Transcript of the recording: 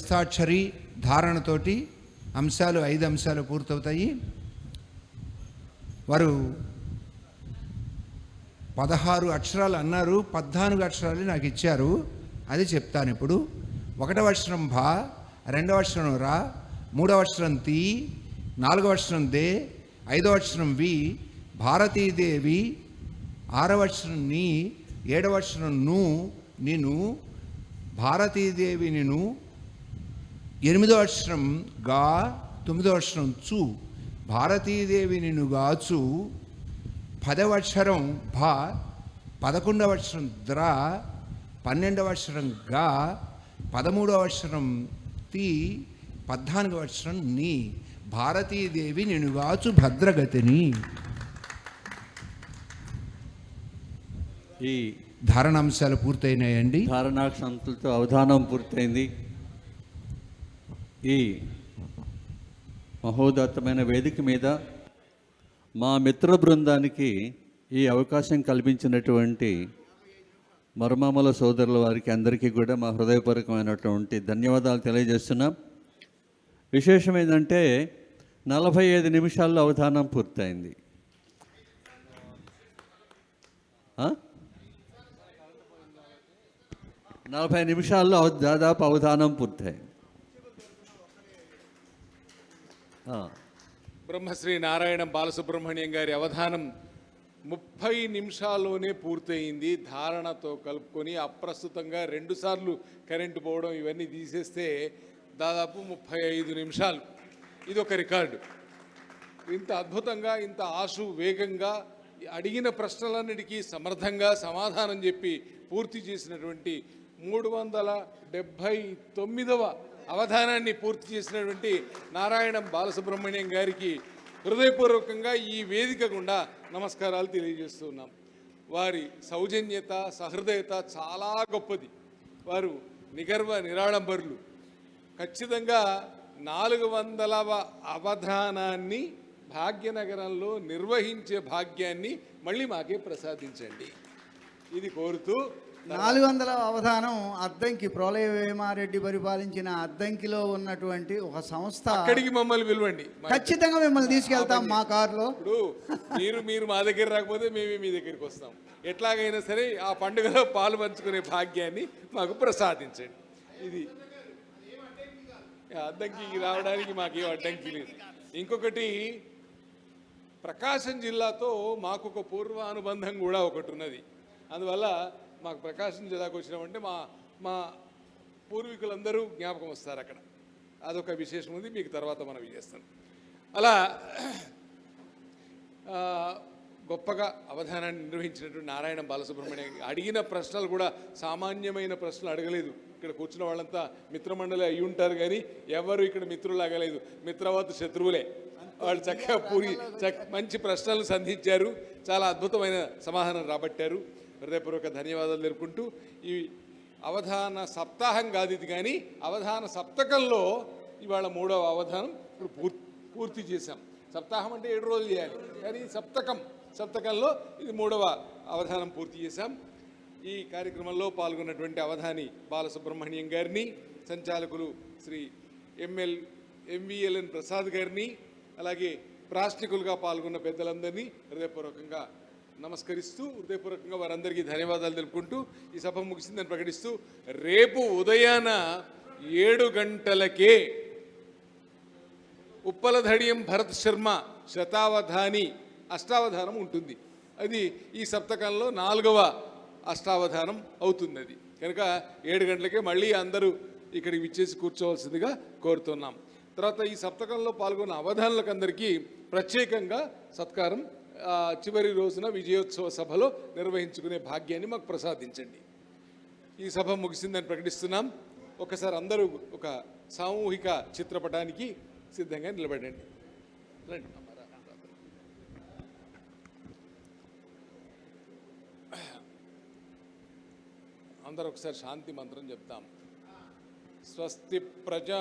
హస్తాక్షరి ధారణతోటి అంశాలు ఐదు అంశాలు పూర్తవుతాయి. వారు పదహారు అక్షరాలు అన్నారు పద్నాలుగు అక్షరాలు నాకు ఇచ్చారు. అది చెప్తాను ఇప్పుడు. ఒకటవ అక్షరం భా రెండవ అక్షరం రా మూడవ అక్షరం తీ నాలుగవ అక్షరం దే ఐదవ అక్షరం వి భారతీదేవి ఆరవ అక్షరం నీ ఏడవ అక్షరం ను నిను భారతీదేవి నిను ఎనిమిదో అక్షరం గా తొమ్మిదో అక్షరం చు భారతీదేవి నిన్ను గాచు పదవ అక్షరం భ పదకొండవ అక్షరం ద్ర పన్నెండవ అక్షరం గా పదమూడవ అక్షరం తి పద్నాలుగవ అక్షరం నీ భారతీదేవి నిన్ను గాచు భద్రగతిని. ఈ ధారణాంశాలు పూర్తయినాయండి. ధారణాక్షంతులతో అవధానం పూర్తయింది. ఈ మహోదత్తమైన వేదిక మీద మా మిత్ర బృందానికి ఈ అవకాశం కల్పించినటువంటి మరమామల సోదరుల వారికి అందరికీ కూడా మా హృదయపూర్వకమైనటువంటి ధన్యవాదాలు తెలియజేస్తున్నాం. విశేషం ఏంటంటే నలభై ఐదు నిమిషాల్లో అవధానం పూర్తయింది. నలభై నిమిషాల్లో అవ- దాదాపు అవధానం పూర్తయింది ఆ, బ్రహ్మశ్రీ నారాయణ బాలసుబ్రహ్మణ్యం గారి అవధానం ముప్పై నిమిషాల్లోనే పూర్తయింది. ధారణతో కలుపుకొని అప్రస్తుతంగా రెండుసార్లు కరెంటు పోవడం ఇవన్నీ తీసేస్తే దాదాపు ముప్పై ఐదు నిమిషాలు. ఇది ఒక రికార్డు. ఇంత అద్భుతంగా ఇంత ఆశు వేగంగా అడిగిన ప్రశ్నలన్నిటికీ సమర్థంగా సమాధానం చెప్పి పూర్తి చేసినటువంటి మూడు వందల డెబ్భై తొమ్మిదవ అవధానాన్ని పూర్తి చేసినటువంటి నారాయణం బాలసుబ్రహ్మణ్యం గారికి హృదయపూర్వకంగా ఈ వేదిక గుండా నమస్కారాలు తెలియజేస్తున్నాం వారి సౌజన్యత సహృదయత చాలా గొప్పది. వారు నిగర్వ నిరాడంబరులు. ఖచ్చితంగా నాలుగు వందలవ అవధానాన్ని భాగ్యనగరంలో నిర్వహించే భాగ్యాన్ని మళ్ళీ మాకే ప్రసాదించండి. ఇది కోరుతూ నాలుగు వందల అవధానం అద్దంకి ప్రళయ వేమారెడ్డి పరిపాలించిన అద్దంకిలో ఉన్నటువంటి ఒక సంస్థ. అక్కడికి మమ్మల్ని పిలవండి. ఖచ్చితంగా మిమ్మల్ని తీసుకెళ్తాం మా కారులో. ఇప్పుడు మీరు మీరు మా దగ్గర రాకపోతే మేమే మీ దగ్గరికి వస్తాం. ఎట్లాగైనా సరే ఆ పండుగలో పాలు పంచుకునే భాగ్యాన్ని మాకు ప్రసాదించండి. ఇది. అద్దంకి రావడానికి మాకేం అడ్డంకి లేదు. ఇంకొకటి ప్రకాశం జిల్లాతో మాకు ఒక పూర్వ అనుబంధం కూడా ఒకటి ఉన్నది. అందువల్ల మాకు ప్రకాశం జిల్లాకు వచ్చినామంటే మా మా పూర్వీకులందరూ జ్ఞాపకం వస్తారు అక్కడ. అదొక విశేషం ఉంది మీకు తర్వాత మనం చేస్తాం. అలా గొప్పగా అవధానాన్ని నిర్వహించినటువంటి నారాయణ బాలసుబ్రహ్మణ్యం అడిగిన ప్రశ్నలు కూడా సామాన్యమైన ప్రశ్నలు అడగలేదు. ఇక్కడ కూర్చున్న వాళ్ళంతా మిత్రమండలి అయి ఉంటారు కానీ ఎవరు ఇక్కడ మిత్రులు అగలేదు మిత్రవత్ శత్రువులే. వాళ్ళు చక్కగా పూరి చక్ మంచి ప్రశ్నలు సంధించారు. చాలా అద్భుతమైన సమాధానం రాబట్టారు. హృదయపూర్వక ధన్యవాదాలు తెలుపుకుంటూ ఈ అవధాన సప్తాహం కాదు ఇది కానీ అవధాన సప్తకంలో ఇవాళ మూడవ అవధానం ఇప్పుడు పూర్తి పూర్తి చేశాం. సప్తాహం అంటే ఏడు రోజులు చేయాలి. కానీ సప్తకం సప్తకంలో ఇది మూడవ అవధానం పూర్తి చేశాం. ఈ కార్యక్రమంలో పాల్గొన్నటువంటి అవధాని బాలసుబ్రహ్మణ్యం గారిని సంచాలకులు శ్రీ ఎంఎల్ ఎంవిఎల్ఎన్ ప్రసాద్ గారిని అలాగే ప్రాశ్నికులుగా పాల్గొన్న పెద్దలందరినీ హృదయపూర్వకంగా నమస్కరిస్తూ హృదయపూర్వకంగా వారందరికీ ధన్యవాదాలు తెలుపుకుంటూ ఈ సభ ముగిసిందని ప్రకటిస్తూ రేపు ఉదయాన ఏడు గంటలకే ఉప్పలధడియం భరత్ శర్మ శతావధాని అష్టావధానం ఉంటుంది. అది ఈ సప్తకంలో నాలుగవ అష్టావధానం అవుతుంది అది కనుక ఏడు గంటలకే మళ్ళీ అందరూ ఇక్కడికి విచ్చేసి కూర్చోవలసిందిగా కోరుతున్నాం. తర్వాత ఈ సప్తకంలో పాల్గొన్న అవధానులకు అందరికీ ప్రత్యేకంగా సత్కారం చివరి రోజున విజయోత్సవ సభలో నిర్వహించుకునే భాగ్యాన్ని మాకు ప్రసాదించండి. ఈ సభ ముగిసిందని ప్రకటిస్తున్నాం. ఒకసారి అందరూ ఒక సామూహిక చిత్రపటానికి సిద్ధంగా నిలబడండి. రండి. అందరూ ఒకసారి శాంతి మంత్రం చెప్తాం. స్వస్తి ప్రజా